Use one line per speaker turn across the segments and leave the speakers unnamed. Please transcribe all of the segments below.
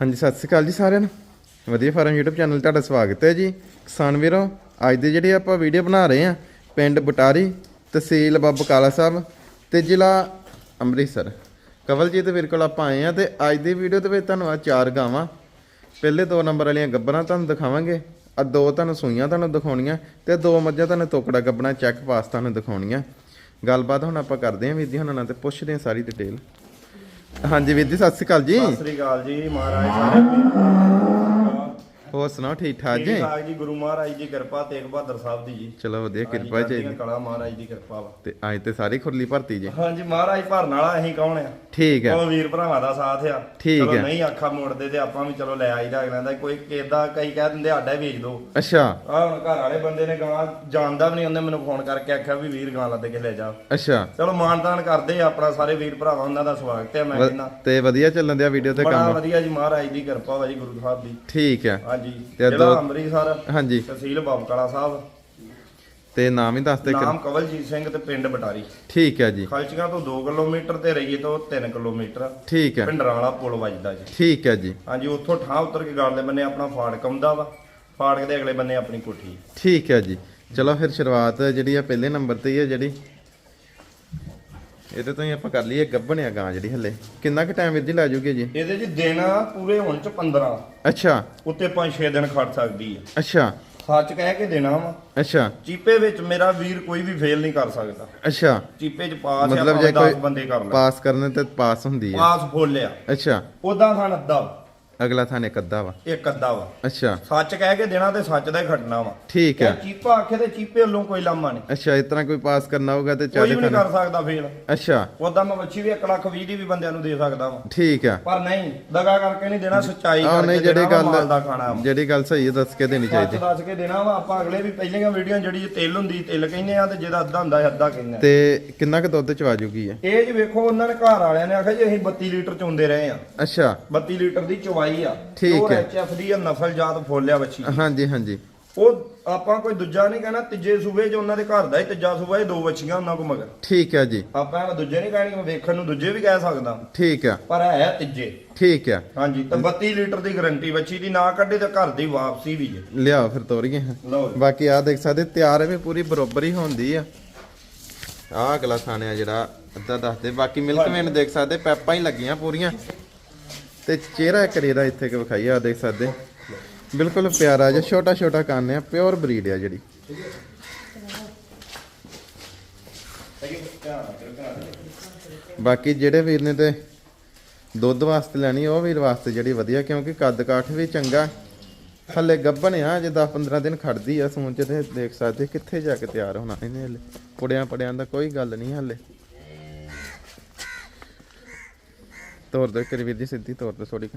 ਹਾਂਜੀ, ਸਤਿ ਸ਼੍ਰੀ ਅਕਾਲ ਜੀ ਸਾਰਿਆਂ ਨੂੰ। ਵਧੀਆ ਫਾਰਮ YouTube ਚੈਨਲ ਤੁਹਾਡਾ ਸਵਾਗਤ ਹੈ ਜੀ। ਕਿਸਾਨ ਵੀਰੋ, ਅੱਜ ਦੇ ਜਿਹੜੇ ਆਪਾਂ ਵੀਡੀਓ ਬਣਾ ਰਹੇ ਆ ਪਿੰਡ ਬਟਾਰੀ, ਤਹਿਸੀਲ ਬਾਬਾ ਕਾਲਾ ਸਾਹਿਬ ਤੇ ਜ਼ਿਲ੍ਹਾ ਅੰਮ੍ਰਿਤਸਰ। ਕਵਲ ਜੀ ਕਵਲਜੀਤ ਵੀਰ ਕੋਲ ਆਪਾਂ ਆਏ ਆ ਤੇ ਅੱਜ ਦੀ ਵੀਡੀਓ ਦੇ ਵਿੱਚ ਤੁਹਾਨੂੰ ਆ ਚਾਰ ਗਾਵਾਂ। ਪਹਿਲੇ ਦੋ ਨੰਬਰ ਵਾਲੀਆਂ ਗੱਬਰਾਂ ਤੁਹਾਨੂੰ ਦਿਖਾਵਾਂਗੇ ਆ ਦੋ ਤੁਹਾਨੂੰ ਸੂਈਆਂ ਤੁਹਾਨੂੰ ਦਿਖਾਉਣੀਆਂ ਤੇ ਦੋ ਮੱਝਾਂ ਤੁਹਾਨੂੰ ਤੋਕੜਾ ਗੱਬਣਾ ਚੈੱਕ ਪਾਸ ਤੁਹਾਨੂੰ ਦਿਖਾਉਣੀਆਂ। ਗੱਲਬਾਤ ਹੁਣ ਆਪਾਂ ਕਰਦੇ ਆਂ ਵੀਰ ਜੀ ਹੁਣਾਂ ਨਾਲ ਤੇ ਪੁੱਛਦੇ ਆਂ ਸਾਰੀ ਡਿਟੇਲ ਹਾਂਜੀ ਵੀਰ ਜੀ ਸਤਿ ਸ਼੍ਰੀ ਅਕਾਲ ਜੀ।
ਸਤਿ ਸ੍ਰੀ ਅਕਾਲ ਜੀ ਮਹਾਰਾਜ ਸਾਰੇ
ਹੋਰ ਸੁਣਾਓ ਠੀਕ ਠਾਕ
ਠੀਕ
ਜੀ?
ਠਾਕ ਜੀ ਗੁਰੂ ਮਹਾਰਾਜ ਦੀ ਕਿਰਪਾ ਤੇਗ ਬਹਾਦਰ ਸਾਹਿਬ ਦੀ ਜੀ।
ਚਲੋ ਵਧੀਆ ਕਿਰਪਾ ਚਾਹੀਦੀ
ਕਲਾ ਮਹਾਰਾਜ ਦੀ ਕਿਰਪਾ ਵਾ।
ਤੇ ਅੱਜ ਤੇ ਸਾਰੀ ਖੁਰਲੀ ਭਰਤੀ ਜੀ।
ਹਾਂਜੀ ਮਹਾਰਾਜ ਭਰਨ ਵਾਲਾ ਅਸੀਂ ਕੌਣ ਆ?
ਠੀਕ ਹੈ।
ਉਹ ਵੀਰ ਭਰਾਵਾਂ ਦਾ ਸਾਥ ਆ।
ਠੀਕ
ਚਲੋ
ਹੈ।
ਨਹੀਂ ਆਖਾ ਮੋੜਦੇ ਤੇ ਆਪਾਂ ਵੀ ਚਲੋ ਲੈ ਆਈਦਾ ਅਗਲਾਂ ਦਾ। ਕੋਈ ਕਿਦਾਂ ਕਈ ਕਹਿ ਦਿੰਦੇ ਆਡਾ ਹੀ ਵੇਚ ਦੋ।
ਅੱਛਾ।
ਆ ਹੁਣ ਘਰ ਵਾਲੇ ਬੰਦੇ ਨੇ ਗਾਂ ਜਾਣਦਾ ਵੀ ਨਹੀਂ ਉਹਨੇ ਮੈਨੂੰ ਫੋਨ ਕਰਕੇ ਆਖਿਆ ਵੀ ਵੀਰ ਗਾਂ ਲੱਦ ਕੇ ਲੈ ਜਾ।
ਅੱਛਾ।
ਚਲੋ ਮਾਨਦਾਨ ਕਰਦੇ ਆ ਆਪਣਾ ਸਾਰੇ ਵੀਰ ਭਰਾਵਾਂ ਉਹਨਾਂ ਦਾ ਸਵਾਗਤ ਹੈ ਮੈਂ
ਵ-
ਕਹਿੰਦਾ।
ਤੇ ਵਧੀਆ ਚੱਲਣ ਦਿਆ ਵੀਡੀਓ ਤੇ
ਬੜਾ
ਕੰਮ?
ਵਧੀਆ ਜੀ ਮਹਾਰਾਜ ਦੀ ਕਿਰਪਾ ਵਾ ਜੀ ਗੁਰੂ ਸਾਹਿਬ ਦੀ।
ਠੀਕ ਹੈ।
ਹਾਂਜੀ।
ਤੇ
ਜ਼ਿਲ੍ਹਾ
ਦੋ-
ਅੰਮ੍ਰਿਤਸਰ
ਹਾਂਜੀ।
ਤਹਿਸੀਲ ਬਾਬਕਲਾ ਸਾਹਿਬ।
ਤੇ ਨਾਮ ਹੀ ਦੱਸ ਦੇ
ਨਾਮ ਕਵਲਜੀਤ ਸਿੰਘ ਤੇ ਪਿੰਡ ਬਟਾਰੀ।
ਠੀਕ ਹੈ ਜੀ।
ਖਲਚੀਆਂ ਤੋਂ 2 ਕਿਲੋਮੀਟਰ ਤੇ ਰਈਏ ਤੋਂ 3 ਕਿਲੋਮੀਟਰ।
ਠੀਕ ਹੈ।
ਪਿੰਡਰਾਂ ਵਾਲਾ ਪੁਲ ਵੱਜਦਾ ਜੀ।
ਠੀਕ ਹੈ ਜੀ।
ਹਾਂਜੀ ਉੱਥੋਂ ਠਾਹ ਉਤਰ ਕੇ ਗਾਲੇ ਬੰਨੇ ਆਪਣਾ ਫਾੜਕ ਆਉਂਦਾ ਵਾ। ਫਾੜਕ ਦੇ ਅਗਲੇ ਬੰਨੇ ਆਪਣੀ ਕੋਠੀ।
ਠੀਕ ਹੈ ਜੀ। ਚਲੋ ਫਿਰ ਸ਼ੁਰੂਆਤ ਜਿਹੜੀ ਆ ਪਹਿਲੇ ਨੰਬਰ ਤੇ ਹੀ ਆ ਜਿਹੜੀ। ਇਹਦੇ ਤੋਂ ਹੀ ਆਪਾਂ ਕਰ ਲਈਏ ਗੱਭਣਿਆ ਗਾਂ ਜਿਹੜੀ ਹੱਲੇ। ਕਿੰਨਾ ਕੁ ਟਾਈਮ ਵੀਰ ਜੀ ਲੈ ਜੂਗੇ ਜੀ?
ਇਹਦੇ ਚ ਦਿਨ ਪੂਰੇ ਹੁਣ ਚ 15
ਅੱਛਾ।
ਉੱਤੇ 5-6 ਦਿਨ ਖੜ ਸਕਦੀ ਹੈ
ਅੱਛਾ।
ਸੱਚ ਕਹਿ ਕੇ ਦੇਣਾ ਵਾ।
ਅੱਛਾ।
ਚੀਪੇ ਵਿੱਚ ਮੇਰਾ ਵੀਰ ਕੋਈ ਵੀ ਫੇਲ ਨਹੀਂ ਕਰ ਸਕਦਾ।
ਅੱਛਾ।
ਚੀਪੇ ਚ ਪਾਸ ਆ
ਮਤਲਬ ਜੇ
10
ਕੋਈ
ਬੰਦੇ ਕਰ ਲੈ
ਪਾਸ ਕਰਨੇ ਤੇ ਪਾਸ ਹੁੰਦੀ ਹੈ।
ਪਾਸ ਫੋਲਿਆ
ਅੱਛਾ।
ਉਦਾਂ ਥਾਂ ਅੱਧਾ।
ਅਗਲਾ ਥਾਂ ਇੱਕ ਅੱਧਾ ਵਾ।
ਇੱਕ ਅੱਧਾ ਵਾ।
ਅੱਛਾ।
ਸੱਚ ਕਹਿ ਕੇ ਦੇਣਾ ਤੇ ਸੱਚ ਦਾ ਹੀ ਖੜਨਾ ਵਾ।
ਠੀਕ ਹੈ।
ਚੀਪਾ ਆਖੇ ਤੇ ਚੀਪੇ ਵੱਲੋਂ ਕੋਈ ਲਾਮਾ ਨਹੀਂ।
ਅੱਛਾ ਇਸ ਤਰ੍ਹਾਂ ਕੋਈ ਪਾਸ ਕਰਨਾ ਹੋਊਗਾ ਤੇ
ਕੋਈ
ਚਾਰੇ
ਵੀ ਨਹੀਂ ਕਰ ਸਕਦਾ ਫੇਲ।
ਅੱਛਾ।
ਉਦਾਂ ਮੈਂ ਵੱਛੀ ਵੀ 1 ਲੱਖ 20 ਦੀ ਵੀ ਬੰਦਿਆਂ ਨੂੰ ਦੇ ਸਕਦਾ ਵਾਂ।
ਠੀਕ ਹੈ।
ਪਰ ਨਹੀਂ ਦਗਾ ਕਰਕੇ ਨਹੀਂ ਦੇਣਾ ਸੱਚਾਈ ਕਰਕੇ
ਨਹੀਂ ਜਿਹੜੀ ਗੱਲ। ਜਿਹੜੀ ਗੱਲ ਸਹੀ ਹੈ ਦੱਸ ਕੇ ਦੇਣੀ ਚਾਹੀਦੀ।
ਦੱਸ ਕੇ ਦੇਣਾ ਵਾ ਆਪਾਂ ਅਗਲੇ ਵੀ ਪਹਿਲੀਆਂ ਵੀਡੀਓ ਜਿਹੜੀ ਤਿਲ ਹੁੰਦੀ ਤਿਲ ਕਹਿੰਦੇ ਆ ਤੇ ਜਿਹਦਾ ਅੱਧਾ ਹੁੰਦਾ ਹੈ ਅੱਧਾ ਕਹਿੰਦੇ ਆ।
ਤੇ ਕਿੰਨਾ ਕੁ ਦੁੱਧ ਚਵਾ ਜੂਗੀ
ਇਹ? ਜੀ ਵੇਖੋ ਉਹਨਾਂ ਨੇ ਘਰ ਵਾਲਿਆਂ ਨੇ ਆਖਿਆ ਜੀ ਅਸੀਂ 32 ਲੀਟਰ ਚੋਂਦੇ ਰਹੇ ਆ।
ਅੱਛਾ।
32 ਲੀਟਰ ਦੀ ਚਵਾਈ ਆ।
ਠੀਕ ਹੈ।
ਐਚਐਫ ਦੀ ਆ ਨਸਲ ਜਾਤ ਫੋਲਿਆ ਵੱਛੀ।
ਹਾਂਜੀ ਹਾਂਜੀ।
ਉਹ ਆਪਾਂ ਕੋਈ ਦੂਜਾ ਨਹੀਂ ਕਹਿਣਾ ਤੀਜੇ ਸੂਬੇ 'ਚ ਉਹਨਾਂ ਦੇ ਘਰ ਦਾ ਹੀ ਤੀਜਾ ਸੂਬਾ ਇਹ ਦੋ ਵੱਛੀਆਂ ਉਹਨਾਂ ਕੋ ਮਗਰ।
ਠੀਕ ਹੈ ਜੀ।
ਆਪਾਂ ਇਹਨਾਂ ਦੂਜੇ ਨਹੀਂ ਕਹਿਣੀ ਮੈਂ ਵੇਖਣ ਨੂੰ ਦੂਜੇ ਵੀ ਕਹਿ ਸਕਦਾ।
ਠੀਕ ਹੈ।
ਪਰ ਹੈ ਤੀਜੇ।
ਠੀਕ ਹੈ।
ਹਾਂਜੀ ਤੇ 32 ਲੀਟਰ ਦੀ ਗਾਰੰਟੀ ਬੱਚੀ ਦੀ ਨਾ ਕੱਢੇ ਤੇ ਘਰ ਦੀ ਵਾਪਸੀ ਵੀ ਜੇ।
ਲਿਆਓ ਫਿਰ ਤੋਰੀਏ।
ਲਓ ਜੀ।
ਬਾਕੀ ਆ ਦੇਖ ਸਕਦੇ ਤਿਆਰ ਹੈ ਵੀ ਪੂਰੀ ਬਰੋਬਰ ਹੀ ਹੁੰਦੀ ਆ। ਆ ਅਗਲਾ ਥਾਣੇ ਆ ਜਿਹੜਾ ਅੱਧਾ ਦੱਸਦੇ ਬਾਕੀ ਮਿਲਕ ਮੈਨ ਦੇਖ ਸਕਦੇ ਪੈਪਾਂ ਹੀ ਲੱਗੀਆਂ ਪੂਰੀਆਂ। ਤੇ ਚਿਹਰਾ ਇੱਕ ਦਾ ਇੱਥੇ ਕਿ ਵਿਖਾਈ ਆ ਦੇਖ ਸਕਦੇ। ਬਿਲਕੁਲ ਪਿਆਰਾ ਜਿਹਾ, ਛੋਟਾ ਛੋਟਾ ਕੰਨ ਆ, ਪਿਓਰ ਬਰੀਡ ਆ ਜਿਹੜੀ। ਬਾਕੀ ਜਿਹੜੇ ਵੀਰ ਨੇ ਤੇ ਦੁੱਧ ਵਾਸਤੇ ਲੈਣੀ, ਉਹ ਵੀਰ ਵਾਸਤੇ ਜਿਹੜੀ ਵਧੀਆ, ਕਿਉਂਕਿ ਕੱਦ ਕਾਠ ਵੀ ਚੰਗਾ। ਹੱਲੇ ਗੱਭਣ ਆ, ਜੇ 10 15 ਦਿਨ ਖੜਦੀ ਆ ਸੂਣ ਚ ਤੇ ਦੇਖ ਸਕਦੇ ਕਿੱਥੇ ਜਾ ਕੇ ਤਿਆਰ ਹੋਣਾ ਇਹਨੇ ਹਲੇ। ਪੁੜਿਆਂ ਪੜਿਆਂ ਦਾ ਕੋਈ ਗੱਲ ਨਹੀਂ ਹੱਲੇ। ਤੋਰ ਦੇ ਕਰੀ ਵੀਰ ਜੀ, ਸਿੱਧੀ ਤੋਰ ਦੇ ਥੋੜੀ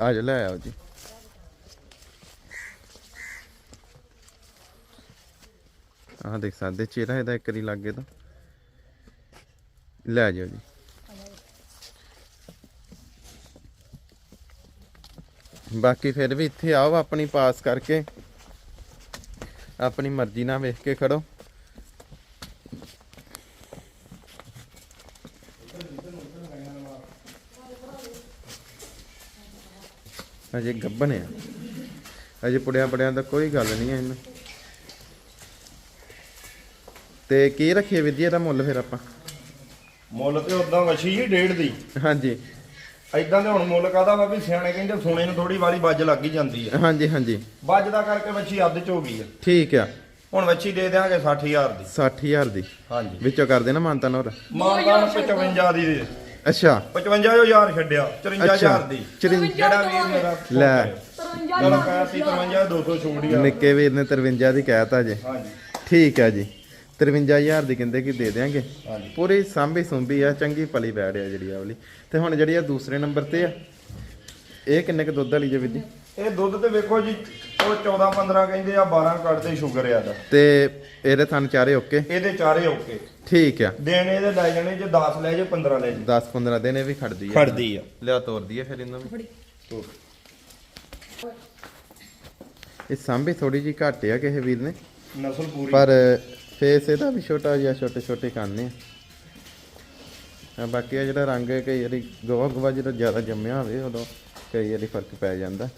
ਆ ਜਾ, ਲੈ ਆਓ ਜੀ। ਆਹ ਦੇਖ ਸਕਦੇ, ਚਿਹਰਾ ਇਹਦਾ ਇੱਕ ਵਾਰੀ ਲੱਗੇ ਤਾਂ। ਲੈ ਜਾਓ ਜੀ। ਬਾਕੀ ਫਿਰ ਵੀ ਇੱਥੇ ਆਓ ਆਪਣੀ ਪਾਸ ਕਰਕੇ। ਆਪਣੀ ਮਰਜ਼ੀ ਨਾਲ ਵੇਖ ਕੇ ਖੜੋ। ਅਜੇ ਗੱਬਣ ਆ। ਅਜੇ ਪੁੜਿਆ ਪੜਿਆਂ ਦਾ ਕੋਈ ਗੱਲ ਨਹੀਂ ਇਹਨੂੰ। ਤੇ ਕੀ ਰੱਖੀਏ ਵੀਰ ਜੀ ਇਹਦਾ ਮੁੱਲ ਫਿਰ ਆਪਾਂ?
ਮੁੱਲ ਤੇ ਉਦਾਂ ਵਛੀ ਹੀ ਡੇਢ ਦੀ।
ਹਾਂਜੀ।
ਐਦਾਂ ਦੇ ਹੁਣ ਮੁੱਲ ਕਾਦਾ ਵਾ ਵੀ ਸਿਆਣੇ ਕਹਿੰਦੇ ਸੋਨੇ ਨੂੰ ਥੋੜੀ ਵਾਰੀ ਵੱਜ ਲੱਗ ਹੀ ਜਾਂਦੀ ਆ।
ਹਾਂਜੀ ਹਾਂਜੀ।
ਵੱਜਦਾ ਕਰਕੇ ਵੱਛੀ ਅੱਧ ਚ ਹੋ ਗਈ ਆ।
ਠੀਕ ਆ।
ਹੁਣ ਵੱਛੀ ਦੇ ਦਿਆਂਗੇ 60000 ਦੀ।
60000 ਦੀ।
ਹਾਂਜੀ।
ਵਿੱਚੋਂ ਕਰ ਦੇਣਾ ਮਾਨਤਾ ਹੋਰ?
ਮਾਨਦਾਨ 55 ਦੀ ਦੇ।
ਅੱਛਾ।
55000 ਛੱਡਿਆ 54000 ਦੀ।
ਚਰਿੰ-
ਜਿਹੜਾ ਵੀਰ ਮੇਰਾ
ਲੈ।
ਚਲੋ ਕਹਿਤੀ 53 200 ਛੋੜ ਗਿਆ।
ਨਿੱਕੇ ਵੀਰ ਨੇ 53 ਦੀ ਕਹਿਤਾ ਜੇ।
ਹਾਂਜੀ।
ਠੀਕ ਆ ਜੀ। 53000 ਦੀ ਕਹਿੰਦੇ ਕਿ ਦੇ ਦਿਆਂਗੇ।
ਹਾਂਜੀ।
ਪੂਰੀ ਸਾਂਭੀ ਸੁੰਭੀ ਆ ਚੰਗੀ ਪਲੀ ਬੈੜ ਆ ਜਿਹੜੀ ਆ ਵਾਲੀ। ਤੇ ਹੁਣ ਜਿਹੜੀ ਆ ਦੂਸਰੇ ਨੰਬਰ ਤੇ ਆ ਇਹ ਕਿੰਨੇ ਕ ਦੁੱਧ ਵਾਲੀ ਜੇ ਵੀਰ ਜੀ?
ਇਹ ਦੁੱਧ ਤੇ ਵੇਖੋ ਜੀ ਉਹ 14 15 ਕਹਿੰਦੇ ਆ 12 ਕੱਢਦੇ ਸ਼ੂਗਰ ਆ ਦਾ
ਤੇ ਇਹਦੇ ਥਣ ਚਾਰੇ ਓਕੇ?
ਇਹਦੇ ਚਾਰੇ ਓਕੇ।
ਠੀਕ ਆ।
ਦੇਣੇ ਇਹਦੇ ਲੈ ਜਾਣੇ ਜੇ 10 ਲੈ ਜੇ 15 ਲੈ ਜੇ
10 15 ਦਿਨ ਇਹ ਵੀ ਖੜਦੀ ਆ।
ਖੜਦੀ ਆ।
ਲਿਆ ਤੋਰਦੀ ਆ ਫਿਰ ਇਹਨਾਂ ਨੂੰ। ਇਹ ਸਾਂਭੀ ਥੋੜੀ ਜੀ ਘੱਟ ਆ ਕਿਸੇ ਵੀਰ ਨੇ।
ਨਸਲ ਪੂਰੀ।
ਪਰ ਫੇਸ ਇਹਦਾ ਵੀ ਛੋਟਾ ਜਿਹਾ ਛੋਟੇ ਛੋਟੇ ਕੰਨ ਆ। ਬਾਕੀ ਆ ਜਿਹੜਾ ਰੰਗ ਹੈ ਕਈ ਵਾਰੀ ਗੋਹਾ ਗੋਹਾ ਜਦੋਂ ਜ਼ਿਆਦਾ ਜੰਮਿਆ ਹੋਵੇ ਉਦੋਂ ਕਈ ਵਾਰੀ ਫ਼ਰਕ ਪੈ ਜਾਂਦਾ।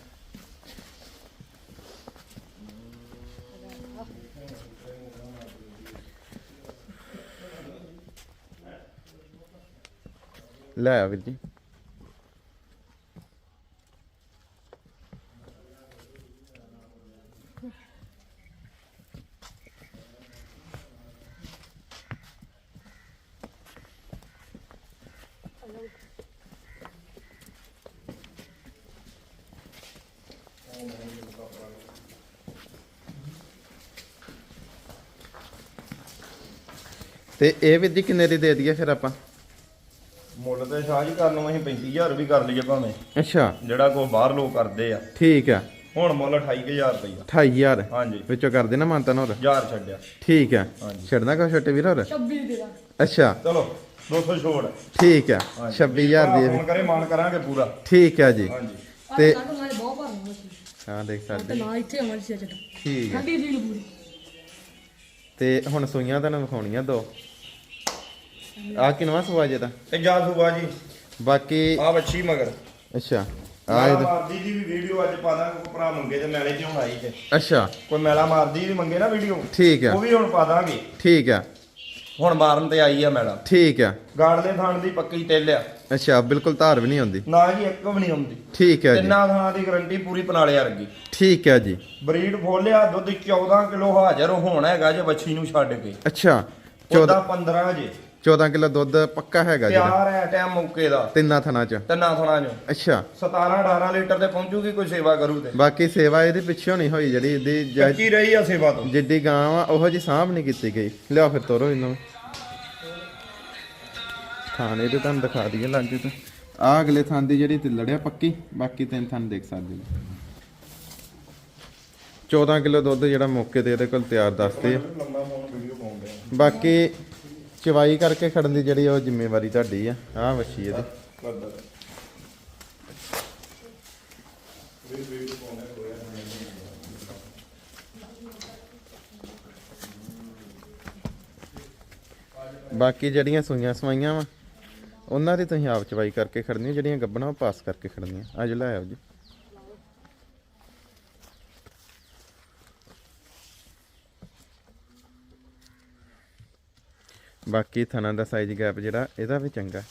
ਲੈ ਆ ਵੀਰ ਜੀ। ਤੇ ਇਹ ਵੀਰ ਜੀ ਕਿੰਨੇ ਦੀ ਦੇ ਦਈਏ ਫਿਰ ਆਪਾਂ?
ਤੇ ਸ਼ਾਹ ਜੀ ਕਰਨ ਨੂੰ ਅਸੀਂ 35000 ਵੀ ਕਰ ਲਈਏ ਭਾਵੇਂ।
ਅੱਛਾ।
ਜਿਹੜਾ ਕੋ ਬਾਹਰ ਲੋਕ ਕਰਦੇ ਆ।
ਠੀਕ ਆ।
ਹੁਣ ਮੁੱਲ 28000 ਰੁਪਈਆ
28000
ਹਾਂਜੀ।
ਵਿੱਚੋਂ ਕਰ ਦੇਣਾ ਮਾਨਤਾ ਹੋਰ?
ਹਜ਼ਾਰ ਛੱਡਿਆ।
ਠੀਕ ਆ।
ਹਾਂਜੀ।
ਛੱਡਣਾ ਕੋ ਛੋਟੇ ਵੀਰ ਹੋਰ?
26 ਦੇ ਦਾ
ਅੱਛਾ।
ਚਲੋ 200 ਛੋੜ।
ਠੀਕ ਆ।
ਹਾਂਜੀ।
26000 ਦੀ ਇਹ ਵੀ।
ਫੋਨ ਕਰੇ ਮਾਨ ਕਰਾਂਗੇ ਪੂਰਾ।
ਠੀਕ ਆ ਜੀ।
ਹਾਂਜੀ।
ਤੇ-
ਤੇ ਸਾਡੇ ਨਾਲ ਬਹੁਤ ਭਰਨੀ ਮੱਛੀ
ਹਾਂ ਦੇਖ
ਤੇ
ਸਕਦੇ
ਨਾ ਇੱਥੇ ਅਮਰ ਸੀ ਚੱਟ
ਠੀਕ ਆ।
ਠੰਡੀ ਰੀਲ ਪੂਰੀ।
ਤੇ ਹੁਣ ਸੂਈਆਂ ਤੁਹਾਨੂੰ ਵਿਖਾਉਣੀਆਂ ਦੋ। ਆ ਕਿਨਵਾ ਸੂਆ ਜੇ ਦਾ
ਤੇ ਜਾ ਸੁਬਾ ਜੀ।
ਬਾਕੀ
ਆ ਬੱਚੀ ਮਗਰ।
ਅੱਛਾ ਆ
ਮੈਲਾ
ਇਹਦਾ
ਮਾਰਦੀ ਦੀ ਵੀ ਵੀਡੀਓ ਅੱਜ ਪਾ ਦਾਂਗੇ ਕੋਈ ਭਰਾ ਮੰਗੇ ਤੇ ਮੈਲੇ ਹੁਣ ਆਈ ਤੇ।
ਅੱਛਾ।
ਕੋਈ ਮੈਲਾ ਮਾਰਦੀ ਦੀ ਮੰਗੇ ਨਾ ਵੀਡੀਓ
ਠੀਕ ਆ।
ਉਹ ਵੀ ਹੁਣ ਪਾ ਦਾਂਗੇ।
ਠੀਕ ਆ।
ਹੁਣ ਮਾਰਨ ਤੇ ਆਈ ਆ ਮੈਲਾ।
ਠੀਕ ਆ।
ਗਾੜਲੇ ਥਾਣ ਦੀ ਪੱਕੀ ਟਿੱਲ ਆ।
ਅੱਛਾ ਬਿਲਕੁਲ ਧਾਰ ਵੀ ਨਹੀਂ ਆਉਂਦੀ।
ਨਾ ਜੀ ਇੱਕ ਵੀ ਨਹੀਂ ਆਉਂਦੀ।
ਠੀਕ ਆ ਜੀ।
ਤਿੰਨਾਂ ਥਾਂ ਦੀ ਗਰੰਟੀ ਪੂਰੀ ਪਨਾਲੇ ਵਰਗੀ।
ਠੀਕ ਆ ਜੀ।
ਬਰੀਡ ਫੋਲਿਆ ਦੁੱਧ 14 ਕਿਲੋ ਹਾਜ਼ਰ ਹੋਣਾ ਹੈਗਾ ਜੇ ਬੱਚੀ ਨੂੰ ਛੱਡ ਕੇ।
ਅੱਛਾ
14
14
15 ਜੇ।
14 ਕਿਲੋ ਦੁੱਧ ਪੱਕਾ ਹੈਗਾ ਜੀ
ਤਿਆਰ ਹੈ ਟਾਈਮ ਮੌਕੇ ਦਾ।
ਤਿੰਨਾਂ ਥਣਾ ਚ?
ਤਿੰਨਾਂ ਥਣਾ ਚ।
ਅੱਛਾ।
17 18 ਲੀਟਰ ਤੇ ਪਹੁੰਚੂਗੀ ਕੋਈ ਸੇਵਾ ਕਰੂ ਤੇ।
ਬਾਕੀ ਸੇਵਾ ਇਹਦੇ ਪਿੱਛੇ ਨਹੀਂ ਹੋਈ ਜਿਹੜੀ ਇਹਦੀ
ਕੱਚੀ ਰਹੀ ਆ ਸੇਵਾ ਤੋਂ।
ਜਿੱਡੀ ਗਾਂ ਵਾ ਉਹੋ ਜੀ ਸਾਂਭ ਨਹੀਂ ਕੀਤੀ ਗਈ। ਲਿਆ ਫਿਰ ਤੋਰੋ ਇਹਨੂੰ। ਥਾਣੇ ਤੇ ਤੁਹਾਨੂੰ ਦਿਖਾ ਦਈਏ ਲਾਗੇ ਤੋਂ। ਆ ਅਗਲੇ ਥਾਂ ਦੀ ਜਿਹੜੀ ਤਿੱਲੜਿਆ ਪੱਕੀ। ਬਾਕੀ ਤਿੰਨ ਥਾਂ ਦੇਖ ਸਕਦੇ ਹੋ 14 ਕਿਲੋ ਦੁੱਧ ਜਿਹੜਾ ਮੌਕੇ ਤੇ ਇਹਦੇ ਕੋਲ ਤਿਆਰ ਦੱਸਦੇ ਆ। ਬਾਕੀ ਚਵਾਈ ਕਰਕੇ ਖੜਨ ਦੀ ਜਿਹੜੀ ਉਹ ਜ਼ਿੰਮੇਵਾਰੀ ਤੁਹਾਡੀ ਆ। ਆਹ ਵੱਛੀ ਇਹਦੀ। ਬਾਕੀ ਜਿਹੜੀਆਂ ਸੂਈਆਂ ਸਵਾਈਆਂ ਵਾ, ਉਹਨਾਂ ਦੀ ਤੁਸੀਂ ਆਪ ਚਵਾਈ ਕਰਕੇ ਖੜਨੀਆਂ ਜਿਹੜੀਆਂ ਗੱਬਣਾ ਉਹ ਪਾਸ ਕਰਕੇ ਖੜਨੀਆਂ। ਅੱਜ ਲੈ ਆਓ ਜੀ। ਬਾਕੀ ਥਣਾ ਦਾ ਸਾਈਜ਼ ਗੈਪ ਜਿਹੜਾ ਇਹਦਾ ਵੀ ਚੰਗਾ।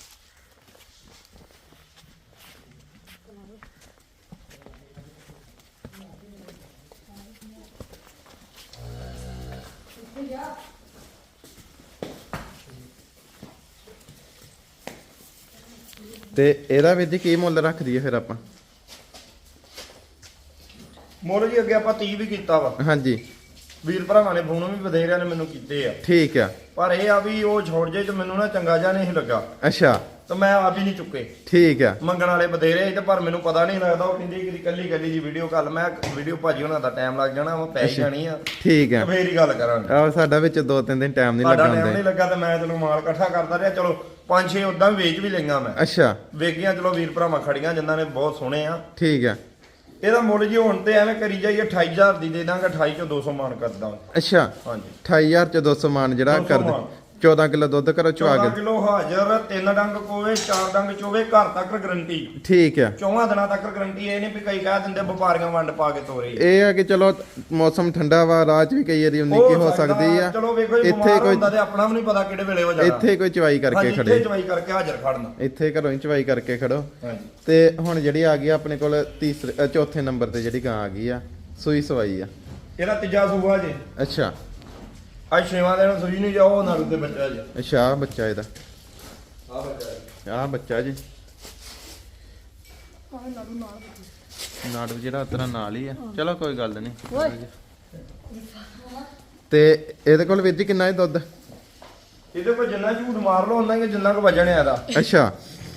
ਤੇ ਇਹਦਾ ਵੀਰ ਜੀ ਕੀ ਮੁੱਲ ਰੱਖ ਦਈਏ ਫਿਰ ਆਪਾਂ?
ਮੁੱਲ ਜੀ ਅੱਗੇ ਆਪਾਂ 30 ਵੀ ਕੀਤਾ ਵਾ।
ਹਾਂਜੀ।
ਵੀਰ ਭਰਾਵਾਂ ਨੇ ਫੋਨ ਵੀ ਬਥੇਰਿਆਂ ਨੇ ਮੈਨੂੰ ਕੀਤੇ ਆ।
ਠੀਕ ਆ।
ਪਰ ਇਹ ਆ ਵੀ ਉਹ ਛੋੜ ਜੇ ਤੇ ਮੈਨੂੰ ਨਾ ਚੰਗਾ ਜਿਹਾ ਨਹੀਂ ਲੱਗਾ।
ਅੱਛਾ।
ਤੇ ਮੈਂ ਆਪ ਹੀ ਨਹੀਂ ਚੁੱਕੇ।
ਠੀਕ ਆ।
ਮੰਗਣ ਵਾਲੇ ਬਥੇਰੇ ਤੇ ਪਰ ਮੈਨੂੰ ਪਤਾ ਨਹੀਂ ਲੱਗਦਾ ਉਹ ਕਹਿੰਦੇ ਕਿ ਕੱਲੀ ਕੱਲੀ ਜੀ ਵੀਡੀਓ ਕੱਲ ਮੈਂ ਵੀਡੀਓ ਭਾਜੀ ਉਹਨਾਂ ਦਾ ਟਾਈਮ ਲੱਗ ਜਾਣਾ ਉਹ ਪੈ ਹੀ ਜਾਣੀ ਆ।
ਠੀਕ ਆ।
ਫੇਰ ਹੀ ਗੱਲ ਕਰਾਂਗੇ।
ਆਹ ਸਾਡਾ ਵਿੱਚ ਦੋ ਤਿੰਨ ਦਿਨ ਟਾਈਮ ਨਹੀਂ
ਸਾਡਾ ਟਾਈਮ ਨਹੀਂ ਲੱਗਾ ਤੇ ਮੈਂ ਚਲੋ ਮਾਲ ਇਕੱਠਾ ਕਰਦਾ ਰਿਹਾ। ਚਲੋ ਪੰਜ ਛੇ ਉਦਾਂ ਵੀ ਵੇਚ ਵੀ ਲਈਆਂ ਮੈਂ।
ਅੱਛਾ।
ਵੇਖੀਆਂ ਚਲੋ ਵੀਰ ਭਰਾਵਾਂ ਖੜੀਆਂ ਜਿਨ੍ਹਾਂ ਨੇ ਬਹੁਤ ਸੋਹਣੇ ਆ।
ਠੀਕ ਆ।
ਇਹਦਾ ਮੁੱਲ ਜੀ ਹੁਣ ਤੇ ਐਵੇਂ ਕਰੀ ਜਾਈਏ 28000 ਦੀ ਦੇ ਦਾਂਗਾ 28 ਚੋਂ 200 ਮਾਨ ਕਰਦਾ
ਅੱਛਾ।
ਹਾਂਜੀ।
28000 ਚ 200 ਮਾਨ ਜਿਹੜਾ
200
ਕਰ ਦੇ
ਮਾਨ।
14 ਕਿਲੋ ਦੁੱਧ ਕਰੋ ਚਵਾ
14
ਕੇ।
ਕਿਲੋ ਹਾਜ਼ਰ ਤਿੰਨ ਡੰਗ ਕੋਵੇ ਚਾਰ ਡੰਗ ਚੋਵੇ ਘਰ ਤੱਕ ਗਰੰਟੀ।
ਠੀਕ ਆ।
ਚੌਵਾਂ ਦਿਨਾਂ ਤੱਕ ਗਰੰਟੀ ਇਹ ਨਹੀਂ ਵੀ ਕਈ ਕਹਿ ਦਿੰਦੇ ਵਪਾਰੀਆਂ ਵੰਡ ਪਾ ਕੇ ਤੋਰੇ।
ਇਹ ਆ ਕਿ ਚਲੋ ਮੌਸਮ ਠੰਡਾ ਵਾ ਰਾਹ ਚ ਵੀ ਕਈ ਵਾਰੀ ਉਨੀ ਕੀ ਹੋ ਸਕਦੀ ਆ।
ਚਲੋ ਵੇਖੋ ਜੀ
ਇੱਥੇ ਕੋਈ
ਹੁੰਦਾ ਤੇ ਆਪਣਾ ਵੀ ਨਹੀਂ ਪਤਾ ਕਿਹੜੇ ਵੇਲੇ ਹੋ ਜਾਣਾ।
ਇੱਥੇ ਕੋਈ ਚਵਾਈ ਕਰਕੇ
ਹਾਂਜੀ, ਇੱਥੇ
ਖੜੇ
ਚਵਾਈ ਕਰਕੇ ਹਾਜ਼ਰ ਖੜਨਾ।
ਇੱਥੇ ਘਰੋਂ ਹੀ ਚਵਾਈ ਕਰਕੇ ਖੜੋ।
ਹਾਂਜੀ।
ਤੇ ਹੁਣ ਜਿਹੜੀ ਆ ਗਈ ਆ ਆਪਣੇ ਕੋਲ ਤੀਸਰੇ ਅ, ਚੌਥੇ ਨੰਬਰ ਤੇ ਜਿਹੜੀ ਗਾਂ ਆ ਗਈ ਆ ਸੂਈ ਸਵਾਈ ਆ।
ਇਹਦਾ ਤੀਜਾ ਸੂਆ ਜੇ।
ਅੱਛਾ।
ਅੱਜ ਛੇਵਾਂ ਦਿਨ ਸੂਈ ਨਹੀਂ ਜਾਓ ਨਾਲ ਉੱਤੇ ਬੱਚਾ ਜੇ।
ਅੱਛਾ ਬੱਚਾ ਇਹਦਾ।
ਆ ਬੱਚਾ
ਆਹ ਬੱਚਾ ਜੀ।
ਆਹ ਨਾੜੂ ਨਾਲ
ਨਾਟਕ ਜਿਹੜਾ ਤੇਰਾ ਨਾਲ ਹੀ ਆ। ਚਲੋ ਕੋਈ ਗੱਲ ਨਹੀਂ। ਤੇ ਇਹਦੇ ਕੋਲ ਵੀਰ ਜੀ ਕਿੰਨਾ ਹੈ ਦੁੱਧ?
ਇਹਦੇ ਕੋਲ ਜਿੰਨਾ ਝੂਠ ਮਾਰ ਲਓ ਉਹਨਾਂ ਕਿ ਜਿੰਨਾ ਕੁ ਵਜਣ ਆ ਇਹਦਾ।
ਅੱਛਾ।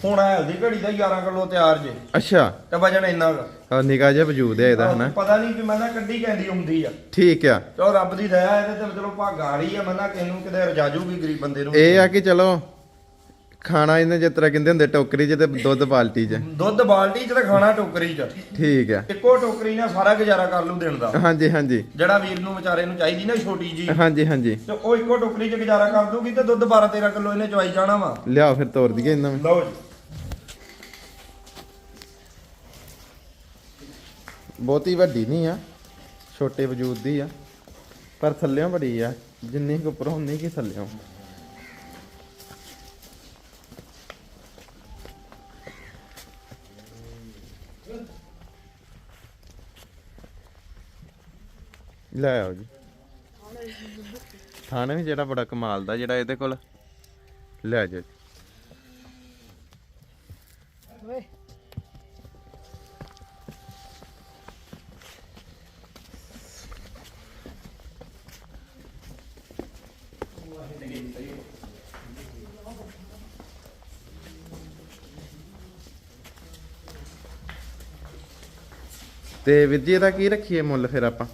ਹੁਣ ਆ ਹਲਦੀ ਘੜੀ ਦਾ 11 ਕਿਲੋ ਤਿਆਰ ਜੇ।
ਅੱਛਾ।
ਤੇ ਵਜਣ ਇੰਨਾ ਕੁ।
ਆ ਨਿਗਾਹ ਜਿਹਾ ਵਜੂਦ ਹੈ ਇਹਦਾ ਹਨਾ?
ਪਤਾ ਨਹੀਂ ਕਿ ਮੈਂ ਨਾ ਕੱਢੀ ਕਹਿੰਦੀ ਹੁੰਦੀ ਆ।
ਠੀਕ ਆ।
ਚਲੋ ਰੱਬ ਦੀ ਦਇਆ ਇਹਦੇ ਤੇ ਚਲੋ ਭਾਗਾੜੀ ਆ ਮੈਂ ਨਾ ਕਿਨੂੰ ਕਿਤੇ ਰਜਾਜੂਗੀ ਗਰੀਬ ਬੰਦੇ ਨੂੰ
ਇਹ ਆ ਕਿ ਚਲੋ ਖਾਣਾ ਇਹਨੇ ਜਿਸ ਤਰ੍ਹਾਂ ਕਹਿੰਦੇ ਹੁੰਦੇ ਟੋਕਰੀ 'ਚ ਤੇ ਦੁੱਧ ਬਾਲਟੀ 'ਚ।
ਦੁੱਧ ਬਾਲਟੀ 'ਚ ਤੇ ਖਾਣਾ ਟੋਕਰੀ 'ਚ।
ਠੀਕ ਆ।
ਇੱਕੋ ਟੋਕਰੀ ਨਾਲ ਸਾਰਾ ਗੁਜ਼ਾਰਾ ਕਰ ਲੂ ਦਿਨ ਦਾ।
ਹਾਂਜੀ ਹਾਂਜੀ।
ਜਿਹੜਾ ਵੀਰ ਨੂੰ ਵਿਚਾਰੇ ਨੂੰ ਚਾਹੀਦੀ ਨਾ ਛੋਟੀ ਜੀ
ਹਾਂਜੀ ਹਾਂਜੀ।
ਤੇ ਉਹ ਇੱਕੋ ਟੋਕਰੀ 'ਚ ਗੁਜ਼ਾਰਾ ਕਰ ਦੂਗੀ ਤੇ ਦੁੱਧ 12 13 ਕਿਲੋ ਇਹਨੇ ਚਵਾਈ ਜਾਣਾ ਵਾ।
ਲਿਆਓ ਫਿਰ ਤੋਰ ਦਈਏ ਇਹਨਾਂ ਨੂੰ।
ਲਓ ਜੀ।
ਬਹੁਤੀ ਵੱਡੀ ਨਹੀਂ ਆ, ਛੋਟੇ ਵਜੂਦ ਦੀ ਆ, ਪਰ ਥੱਲਿਓਂ ਬੜੀ ਆ, ਜਿੰਨੀ ਕੁ ਉੱਪਰੋਂ ਉਨੀ ਕੀ ਥੱਲਿਓਂ। ਲੈ ਆਓ ਜੀ। ਥਾਣਾ ਵੀ ਜਿਹੜਾ ਬੜਾ ਕਮਾਲ ਦਾ ਜਿਹੜਾ ਇਹਦੇ ਕੋਲ। ਲੈ ਜਾਓ ਜੀ।
ਓਏ।
ਤੇ ਵੀਰ ਜੀ ਇਹਦਾ ਕੀ ਰੱਖੀਏ ਮੁੱਲ ਫਿਰ ਆਪਾਂ?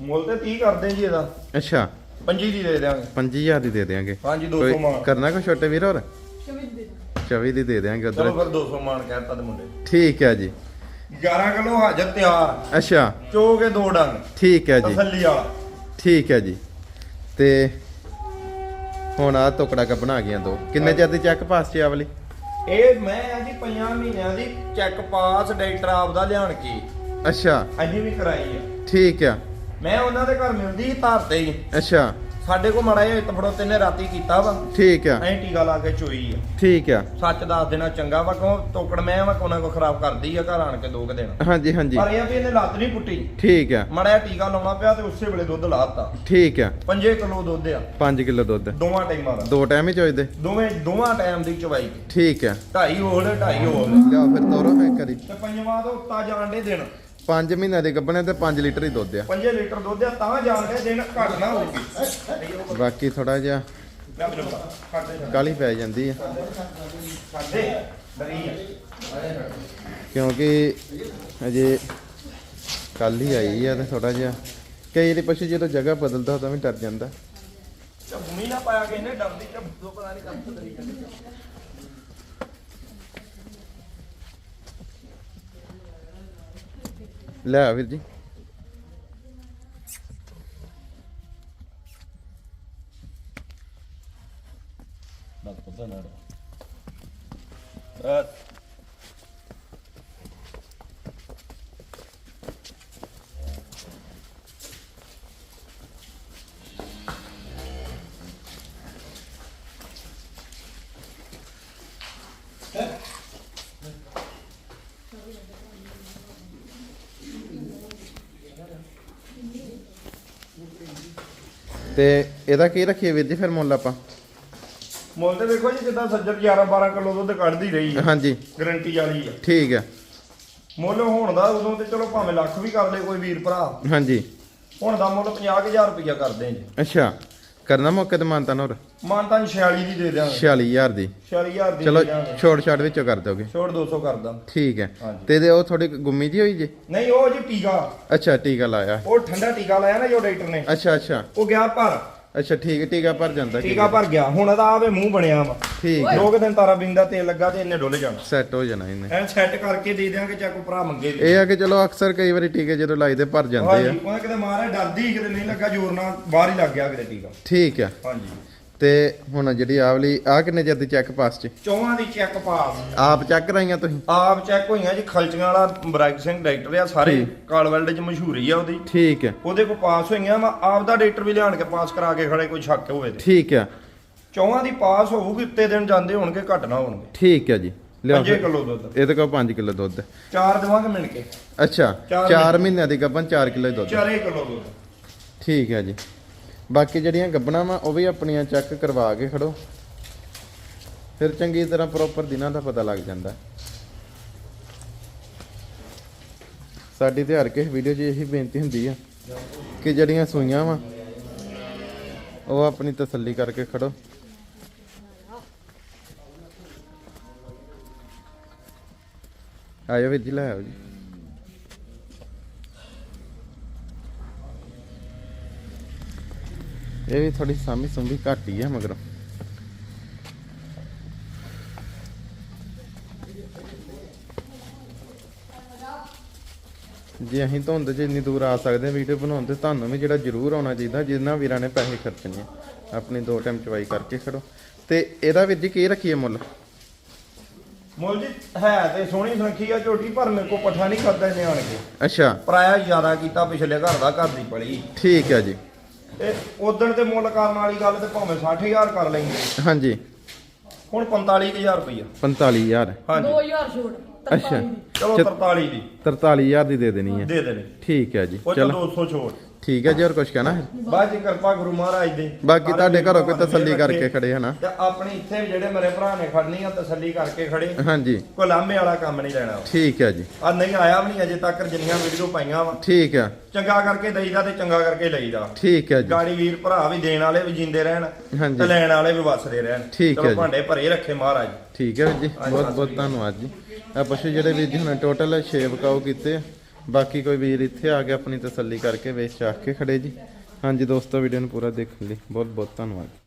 ਮੁੱਲ ਤੇ 30 ਕਰਦੇ ਜੀ ਇਹਦਾ।
ਅੱਛਾ।
ਪੰਜੀ ਦੀ ਦੇ ਦਿਆਂਗੇ।
5000 ਦੀ ਦੇ ਦੇਾਂਗੇ
ਹਾਂਜੀ 200 ਮਾਨ।
ਕਰਨਾ ਕੋਈ ਛੋਟੇ ਵੀਰ ਹੋਰ?
ਕਿਵੇਂ ਦੇ
24 ਦੀ ਦੇ ਦੇਾਂਗੇ
ਚਲੋ
ਉਧਰ
ਫਿਰ 200 ਮਾਨ ਕਹਿਤਾ ਤੇ ਮੁੰਡੇ
ਠੀਕ ਹੈ ਜੀ।
11 ਕਿਲੋ ਹਾਜ਼ਰ ਤਿਆਰ।
ਅੱਛਾ।
ਚੋ ਕੇ ਦੋ ਡੰਗ।
ਠੀਕ ਹੈ ਜੀ।
ਤਸੱਲੀ ਵਾਲਾ।
ਠੀਕ ਹੈ ਜੀ। ਤੇ ਹੁਣ ਆ ਟੁਕੜਾ ਕ ਬਣਾ ਗਈਆਂ ਦੋ। ਕਿੰਨੇ ਚਿਰ ਦੀ ਚੈੱਕ ਪਾਸ ਚ ਆ ਵਾਲੀ?
ਇਹ ਮੈਂ ਆ ਜੀ 5 ਮਹੀਨਿਆਂ ਦੀ ਚੈੱਕ ਪਾਸ ਡਾਕਟਰ ਆਪਦਾ ਲਿਆਣ ਕੇ।
ਅੱਛਾ।
ਅਸੀਂ ਵੀ ਕਰਾਈ ਆ।
ਠੀਕ ਆ।
ਮੈਂ ਉਹਨਾਂ ਦੇ ਘਰ ਮਿਲਦੀ ਸੀ ਧਾਰ ਤੇ ਹੀ।
ਅੱਛਾ।
ਸਾਡੇ ਕੋ ਮੜਾ ਜਿਹਾ ਤਫੜੋ ਤਿੰਨੇ ਰਾਤੀ ਕੀਤਾ ਵਾ।
ਠੀਕ ਆ।
ਐਂ ਟੀਕਾ ਲਾ ਕੇ ਚੋਈ ਆ।
ਠੀਕ ਆ।
ਸੱਚ ਦੱਸ ਦੇਣਾ ਚੰਗਾ ਵਾ ਕਿਉਂ ਤੋਕੜ ਮੈਂ ਵਾ ਕੋਨਾ ਕੋ ਖਰਾਬ ਕਰਦੀ ਆ ਘਰ ਆਣ ਕੇ ਦੋ ਕੁ ਦਿਨ।
ਹਾਂਜੀ ਹਾਂਜੀ।
ਪਰ ਇਹ ਆ ਵੀ ਇਹਨੇ ਲੱਤ ਨਹੀਂ ਪੁੱਟੀ।
ਠੀਕ ਆ।
ਮੜਾ ਟੀਕਾ ਲਾਉਣਾ ਪਿਆ ਤੇ ਉਸੇ ਵੇਲੇ ਦੁੱਧ ਲਾਤਾ
ਠੀਕ ਆ।
5 ਕਿਲੋ ਦੁੱਧ ਆ।
5 ਕਿਲੋ ਦੁੱਧ।
ਦੋਵਾਂ ਟਾਈਮਾਂ ਦਾ।
ਦੋ ਟਾਈਮ ਹੀ ਚੋਈਦੇ?
ਦੋਵੇਂ ਦੋਵਾਂ ਟਾਈਮ ਦੀ ਚਵਾਈ।
ਠੀਕ ਆ।
ਢਾਈ ਹੋਲ ਢਾਈ ਹੋਲ
ਲਿਆਓ ਫਿਰ ਤੋਰੋ ਕਰੀ
ਤੇ ਪੰਜਵਾਂ ਤੋਂ ਉੱਤਾ ਜਾਣ ਦੇ ਦਿਨ।
5 ਮਹੀਨਿਆਂ ਦੇ ਗੱਬਣੇ ਤੇ 5 ਲੀਟਰ ਹੀ ਦੁੱਧ ਆ।
5 ਲੀਟਰ ਦੁੱਧ ਆ ਤਾਂ ਜਾਣ ਦੇ ਦਿਨ ਘੱਟ ਨਾ ਹੋਊਗੀ।
ਬਾਕੀ ਥੋੜਾ ਜਿਹਾ
ਦੇ
ਕਾਲੀ ਪੈ ਜਾਂਦੀ ਆ।
ਦੇ
ਕਿਉਂਕਿ ਅਜੇ ਕੱਲ ਹੀ ਆਈ ਆ ਤੇ ਥੋੜਾ ਜਿਹਾ ਕਈ ਵਾਰੀ ਪਸ਼ੂ ਜਦੋਂ ਜਗ੍ਹਾ ਬਦਲਦਾ ਤਾਂ ਵੀ ਡਰ ਜਾਂਦਾ।
ਨਾ ਪਾਇਆ ਕਿ ਇਹਨੇ ਡਰਦੀ ਝਬੂ ਪਤਾ ਨਹੀਂ ਕੰਮ ਕਰੀ ਜਾਂਦੀ
ਲੈ ਆ ਵੀਰ ਜੀ ਤੇ ਇਹਦਾ ਕੀ ਰੱਖੀਏ ਵੀਰ ਜੀ ਫਿਰ ਮੁੱਲ ਆਪਾਂ?
ਮੁੱਲ ਤੇ ਵੇਖੋ ਜੀ ਜਿੱਦਾਂ ਸੱਜਰ 11 12 ਕਿਲੋ ਦੁੱਧ ਕੱਢਦੀ ਰਹੀ ਆ
ਹਾਂਜੀ।
ਗਰੰਟੀ ਵਾਲੀ ਆ
ਠੀਕ ਆ
ਮੁੱਲ ਹੋਣ ਦਾ ਉਦੋਂ ਤੇ ਚਲੋ ਭਾਵੇਂ ਲੱਖ ਵੀ ਕਰ ਲੇ ਕੋਈ ਵੀਰ ਭਰਾ।
ਹਾਂਜੀ।
ਹੁਣ ਦਾ ਮੁੱਲ 50000 ਰੁਪਇਆ ਕਰਦੇ ਆ ਜੀ
ਅੱਛਾ। ਕਰਨਾ ਮੌਕੇ ਤੇ ਮਾਨਤਾ ਹੋਰ?
ਮਾਨਤਾਂ 46 ਦੀ ਦੇ ਦਿਆਂਗੇ।
46000 ਦੀ।
46000 ਦੀ
ਚਲੋ
ਦੇ ਦਿਆਂਗੇ।
ਛੋੜ ਛਾੜ ਵਿੱਚੋਂ ਕਰ ਦੋਗੇ
ਛੋੜ 200 ਕਰ ਦਾਂ
ਠੀਕ ਹੈ।
ਹਾਂਜੀ।
ਤੇ ਇਹਦੇ ਉਹ ਥੋੜੀ ਗੁੰਮੀ ਜੀ ਹੋਈ ਜੇ?
ਨਹੀਂ ਉਹ ਜੀ ਟੀਕਾ।
ਅੱਛਾ ਟੀਕਾ ਲਾਇਆ।
ਉਹ ਠੰਡਾ ਟੀਕਾ ਲਾਇਆ ਨਾ ਜੋ ਡਾਕਟਰ ਨੇ।
ਅੱਛਾ ਅੱਛਾ।
ਉਹ ਗਿਆ ਭਰ
ਅੱਛਾ ਠੀਕ ਟੀਕਾ ਭਰ ਜਾਂਦਾ
ਟੀਕਾ ਭਰ ਗਿਆ। ਹੁਣ ਇਹਦਾ ਆਵੇ ਮੂੰਹ ਬਣਿਆ ਵਾ।
ਠੀਕ ਹੈ
ਦੋ ਕੁ ਦਿਨ ਤਾਰਾ ਬਿੰਦਾ ਤੇਲ ਲੱਗਾ ਤੇ ਇਹਨੇ ਡੁੱਲ ਜਾਣਾ।
ਸੈੱਟ ਹੋ ਜਾਣਾ ਇਹਨੇ।
ਐ ਸੈੱਟ ਕਰਕੇ ਦੇ ਦਿਆਂਗੇ ਚਾਕੂ ਭਰਾ ਮੰਗੇ
ਇਹ ਆ ਕਿ ਚਲੋ ਅਕਸਰ ਕਈ ਵਾਰੀ ਟੀਕੇ ਜਦੋਂ ਲਾਈਦੇ ਭਰ ਜਾਂਦੇ ਆ।
ਹਾਂਜੀ ਉਹ ਕਿਤੇ ਮਾਰਿਆ ਡਰਦੀ ਕਿਤੇ ਨਹੀਂ ਲੱਗਾ ਜ਼ੋਰ ਨਾਲ ਬਾਹਰ ਹੀ ਲੱਗ ਗਿਆ ਕਿਤੇ ਟੀਕਾ।
ਠੀਕ ਆ।
ਹਾਂਜੀ।
ਤੇ ਹੁਣ ਜਿਹੜੀ ਆਵਲੀ ਆ ਕਿੰਨੇ ਚਿਰ ਦੀ ਚੈੱਕ ਪਾਸ ਚ
ਚੌਹਾਂ ਦੀ ਚੈੱਕ ਪਾਸ
ਆਪ ਚੈੱਕ ਕਰਾਈਆਂ ਤੁਸੀਂ?
ਆਪ ਚੈੱਕ ਹੋਈਆਂ ਜੀ ਖਲਚੀਆਂ ਵਾਲਾ ਬਰਾਈਟ ਸਿੰਘ ਡਾਕਟਰ ਆ ਸਾਰੇ
ਠੀਕ।
ਕਾਲਵੈਲਡ ਚ ਮਸ਼ਹੂਰੀ ਆ ਉਹਦੀ।
ਠੀਕ ਹੈ।
ਉਹਦੇ ਕੋ ਪਾਸ ਹੋਈਆਂ ਵਾ ਆਪ ਦਾ ਡਾਕਟਰ ਵੀ ਲਿਆਣ ਕੇ ਪਾਸ ਕਰਾ ਕੇ ਖੜੇ ਕੋਈ ਸ਼ੱਕ ਹੋਵੇ ਤੇ।
ਠੀਕ ਆ
ਚੌਹਾਂ ਦੀ ਪਾਸ ਹੋਊਗੀ ਉੱਤੇ ਦਿਨ ਜਾਂਦੇ ਹੋਣਗੇ ਘੱਟ ਨਾ ਹੋਣਗੇ।
ਠੀਕ ਹੈ ਜੀ। ਲਿਓ
5 ਕਿਲੋ ਦੁੱਧ।
ਇਹਦੇ ਕੋਲ 5 ਕਿਲੋ ਦੁੱਧ।
ਚਾਰ ਦੇਵਾਂਗੇ ਮਿਲ ਕੇ।
ਅੱਛਾ
ਚਾਰ
4 ਮਹੀਨਿਆਂ ਦੀ ਗੱਭਣ 4 ਕਿਲੋ ਦੁੱਧ।
4 ਕਿਲੋ ਦੁੱਧ।
ਠੀਕ ਹੈ ਜੀ। ਬਾਕੀ ਜਿਹੜੀਆਂ ਗੱਬਣਾ ਵਾ, ਉਹ ਵੀ ਆਪਣੀਆਂ ਚੈੱਕ ਕਰਵਾ ਕੇ ਖੜੋ। ਫਿਰ ਚੰਗੀ ਤਰ੍ਹਾਂ ਪ੍ਰੋਪਰ ਦਿਨਾਂ ਦਾ ਪਤਾ ਲੱਗ ਜਾਂਦਾ। ਸਾਡੀ ਤੇ ਹਰ ਕਿਸੇ ਵੀਡੀਓ 'ਚ ਇਹੀ ਬੇਨਤੀ ਹੁੰਦੀ ਆ ਕਿ ਜਿਹੜੀਆਂ ਸੂਈਆਂ ਵਾ, ਉਹ ਆਪਣੀ ਤਸੱਲੀ ਕਰਕੇ ਖੜੋ। ਆਇਓ ਵੀਰ ਜੀ, ਲੈ ਆਓ ਜੀ। ਇਹ ਵੀ ਥੋੜੀ ਸਾਮੀ ਸੁੰਭੀ ਘੱਟ ਹੈ ਮਗਰ। ਜੇ ਅਸੀਂ ਧੁੰਦ 'ਚ ਇੰਨੀ ਦੂਰ ਆ ਸਕਦੇ ਹਾਂ ਵੀਡੀਓ ਬਣਾਉਣ ਤੇ ਤੁਹਾਨੂੰ ਵੀ ਜਿਹੜਾ ਜ਼ਰੂਰ ਆਉਣਾ ਚਾਹੀਦਾ ਜਿੰਨਾ ਵੀਰਾਂ ਨੇ ਪੈਸੇ ਖਰਚਣੇ ਆਪਣੀ ਦੋ ਟਾਈਮ ਚਵਾਈ ਕਰਕੇ ਖੜੋ। ਤੇ ਇਹਦਾ ਵੀਰ ਜੀ ਕੀ ਰੱਖੀਏ ਮੁੱਲ?
ਮੁੱਲ ਜੀ ਹੈ ਤੇ ਸੋਹਣੀ ਸੰਖੀ ਆ ਝੋਟੀ ਪਰ ਮੇਰੇ ਕੋ ਪਠਾ ਨਹੀਂ ਕਰਦਾ ਇਹਨੇ ਆਣ ਕੇ।
ਅੱਛਾ।
ਪਰਾਇਆ ਜ਼ਿਆਦਾ ਕੀਤਾ ਪਿਛਲੇ ਘਰ ਦਾ ਘਰ ਦੀ ਪਲੀ।
ਠੀਕ ਆ ਜੀ।
ਇਹ ਉਦਣ ਤੇ ਮੁੱਲ ਕਰਨ ਵਾਲੀ ਗੱਲ ਤੇ ਭਾਵੇਂ 60000 ਕਰ ਲੈਂਦੇ।
ਹਾਂਜੀ।
ਹੁਣ 45000 ਰੁਪਈਆ।
45000
ਹਾਂਜੀ।
2000 ਛੋੜ
ਅੱਛਾ।
ਚਲੋ 43 ਦੀ।
43000 ਦੀ ਦੇ ਦੇਣੀ ਹੈ।
ਦੇ ਦੇਣੇ।
ਠੀਕ ਹੈ ਜੀ। ਚਲੋ।
200 ਛੋੜ।
ਠੀਕ ਹੈ ਜੀ ਹੋਰ ਕੁਝ ਕਹਿਣਾ? ਹੈ
ਬਾਅਦ ਜੀ ਕਿਰਪਾ ਗੁਰੂ ਮਹਾਰਾਜ ਦੇ।
ਬਾਕੀ ਤੁਹਾਡੇ ਘਰੋਂ ਕੋਈ ਤਸੱਲੀ ਕਰਕੇ। ਖੜੇ ਹਨਾ
ਤੇ ਆਪਣੀ ਇੱਥੇ ਵੀ ਜਿਹੜੇ ਮੇਰੇ ਭਰਾ ਨੇ ਖੜਨੀ ਆ ਤਸੱਲੀ ਕਰਕੇ ਖੜੇ।
ਹਾਂਜੀ।
ਕੋਈ ਲਾਂਭੇ ਵਾਲਾ ਕੰਮ ਨਹੀਂ ਲੈਣਾ।
ਠੀਕ ਹੈ ਜੀ।
ਆ ਨਹੀਂ ਆਇਆ ਵੀ ਨਹੀਂ ਅਜੇ ਤੱਕ ਜਿੰਨੀਆਂ ਵੀਡੀਓ ਪਾਈਆਂ ਵਾ।
ਠੀਕ ਹੈ।
ਚੰਗਾ ਕਰਕੇ ਦਈਦਾ ਤੇ ਚੰਗਾ ਕਰਕੇ ਲਈਦਾ।
ਠੀਕ ਹੈ ਜੀ।
ਗਾੜੀ ਵੀਰ ਭਰਾ ਵੀ ਦੇਣ ਵਾਲੇ ਵੀ ਜਿੰਦੇ ਰਹਿਣ। ਤੇ ਲੈਣ ਵਾਲੇ ਵੀ ਵਸਦੇ ਰਹਿਣ।
ਠੀਕ ਹੈ ਜੀ।
ਭਾਂਡੇ ਭਰੇ ਰੱਖੇ ਮਹਾਰਾਜ।
ਠੀਕ ਹੈ ਜੀ। ਬਹੁਤ ਬਹੁਤ ਧੰਨਵਾਦ ਜੀ। ਆ ਪਸ਼ੂ ਜਿਹੜੇ ਵੀਰ ਜੀ ਹੁਣ ਟੋਟਲ 6 ਬਕਾਓ ਕੀਤੇ ਆ। ਬਾਕੀ ਕੋਈ ਵੀਰ ਇੱਥੇ ਆ ਕੇ ਆਪਣੀ ਤਸੱਲੀ ਕਰਕੇ ਵੇਚ ਚਾਖ ਕੇ ਖੜੇ ਜੀ। ਹਾਂਜੀ ਦੋਸਤੋ ਵੀਡੀਓ ਨੂੰ ਪੂਰਾ ਦੇਖਣ ਲਈ ਬਹੁਤ ਬਹੁਤ ਧੰਨਵਾਦ।